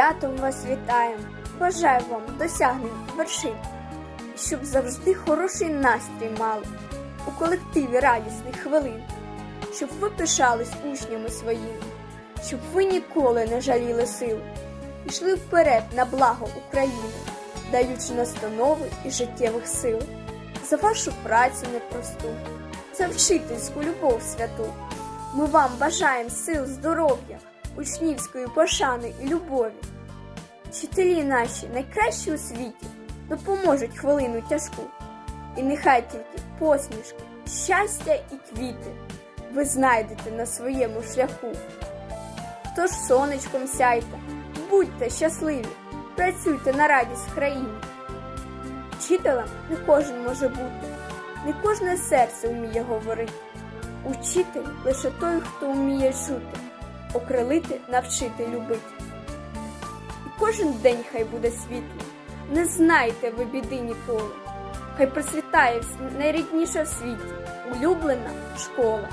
святом вас вітаємо! Бажаю вам досягнень вершин, щоб завжди хороший настрій мали у колективі радісних хвилин, щоб ви пишались учнями своїми, щоб ви ніколи не жаліли сил, йшли вперед на благо України, даючи настанови і життєвих сил, за вашу працю непросту, за вчительську любов святу. Ми вам бажаємо сил, здоров'я, учнівської пошани і любові. Вчителі наші найкращі у світі допоможуть хвилину тяжку. І нехай тільки посмішки, щастя і квіти ви знайдете на своєму шляху. Тож сонечком сяйте, будьте щасливі, працюйте на радість в країні. Вчителем не кожен може бути, не кожне серце вміє говорити. Учитель лише той, хто вміє чути, окрилити, навчити любити. Кожен день хай буде світлий, не знайте ви біди ніколи. Хай процвітає найрідніша в світі, улюблена школа.